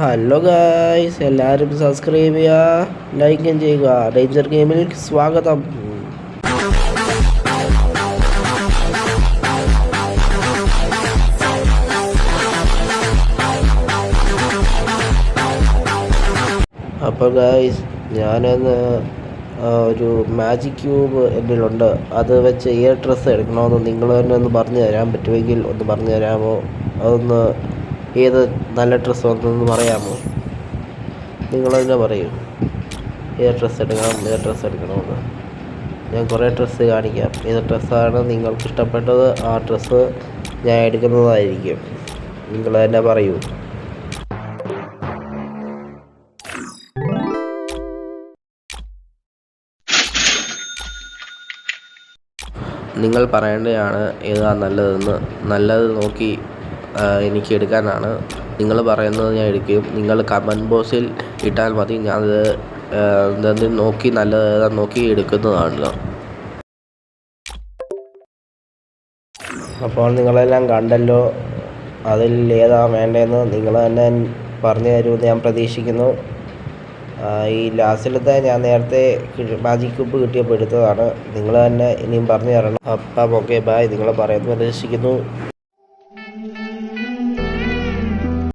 Hello guys എല്ലാവരും subscribe ചെയ്യുക ലൈക്കും ചെയ്യുക. ഡേഞ്ചർ ഗെയിമിൽ സ്വാഗതം. അപ്പോൾ ഗായ്സ് ഞാനൊന്ന് ഒരു മാജിക് ക്യൂബ് എന്നിലുണ്ട് അത് വെച്ച് ഇയർ ഡ്രസ്സ് എടുക്കണമെന്ന് നിങ്ങൾ തന്നെ ഒന്ന് പറഞ്ഞു തരാൻ പറ്റുമെങ്കിൽ ഒന്ന് പറഞ്ഞു തരാമോ? അതൊന്ന് ഏത് നല്ല ഡ്രസ്സ് വന്നതെന്ന് പറയാമോ? നിങ്ങൾ തന്നെ പറയൂ. ഏത് ഡ്രസ്സ് എടുക്കണം ഏത് ഡ്രസ്സ് എടുക്കണമെന്ന്. ഞാൻ കുറേ ഡ്രസ്സ് കാണിക്കാം. ഏത് ഡ്രസ്സാണ് നിങ്ങൾക്ക് ഇഷ്ടപ്പെട്ടത് ആ ഡ്രസ്സ് ഞാൻ എടുക്കുന്നതായിരിക്കും. നിങ്ങൾ തന്നെ പറയൂ. നിങ്ങൾ പറയേണ്ടതാണ് ഏതാ നല്ലതെന്ന്. നല്ലത് നോക്കി എനിക്ക് എടുക്കാനാണ്. നിങ്ങൾ പറയുന്നത് ഞാൻ എടുക്കും. നിങ്ങൾ കമന്റ് ബോക്സിൽ ഇട്ടാൽ മതി. ഞാനത് എന്താ നോക്കി നല്ലത് നോക്കി എടുക്കുന്നതാണല്ലോ. അപ്പോൾ നിങ്ങളെല്ലാം കണ്ടല്ലോ അതിൽ ഏതാ വേണ്ടതെന്ന് നിങ്ങൾ തന്നെ പറഞ്ഞു തരുമെന്ന് ഞാൻ പ്രതീക്ഷിക്കുന്നു. ഈ ലാസ്റ്റിലത്തെ ഞാൻ നേരത്തെ മാജിക് ക്യൂബ് കിട്ടിയപ്പോൾ എടുത്തതാണ്. നിങ്ങൾ തന്നെ ഇനിയും പറഞ്ഞു തരണം. അപ്പം ഓക്കെ ബായ് നിങ്ങൾ പറയുന്നത് പ്രതീക്ഷിക്കുന്നു.